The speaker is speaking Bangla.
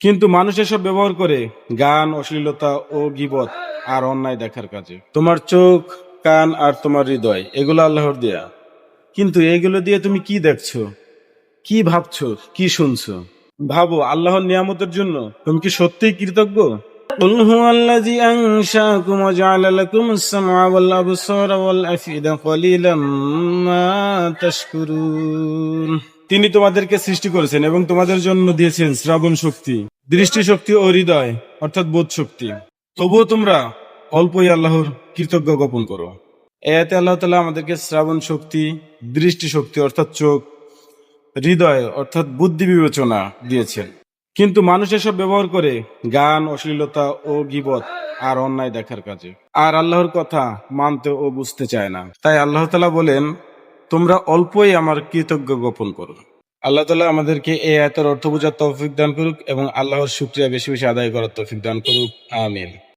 কিন্তু মানুষ এসব ব্যবহার করে গান অশ্লীলতা ও গিবত আর অন্যায় দেখার কাজে। তোমার চোখ, কান আর তোমার হৃদয়, এগুলো আল্লাহর দেয়া। কিন্তু এগুলো দিয়ে তুমি কি দেখছ? কি ভাবছ? কি শুনছো? ভাবো, আল্লাহর নিয়ামতের জন্য তুমি কি সত্যিই কৃতজ্ঞ? قل هو الذي أنشأكم وجعل لكم السمع والأبصار والأفئدة قليلا ما تشكرون তিনি তোমাদেরকে সৃষ্টি করেছেন এবং তোমাদের জন্য দিয়েছেন শ্রাবণ শক্তি দৃষ্টি শক্তি ও হৃদয় অর্থাৎ বোধ শক্তি তবুও তোমরা অল্পই আল্লাহর কৃতজ্ঞ গোপন করো এতে আল্লাহ তালা আমাদেরকে শ্রাবণ শক্তি দৃষ্টি শক্তি অর্থাৎ চোখ হৃদয় অর্থাৎ বুদ্ধি বিবেচনা দিয়েছেন কিন্তু মানুষ এসব ব্যবহার করে গান অশ্লীলতা ও গিবত আর অন্যায় দেখার কাজে। আর আল্লাহর কথা মানতে ও বুঝতে চায় না। তাই আল্লাহ তালা বলেন, তোমরা অল্পই আমার কৃতজ্ঞ গোপন করো। আল্লাহ তালা আমাদেরকে এই আয়তের অর্থ বোঝার তৌফিক দান করুক এবং আল্লাহর শুক্রিয়া বেশি বেশি আদায় করার তৌফিক দান করুক। আমিন।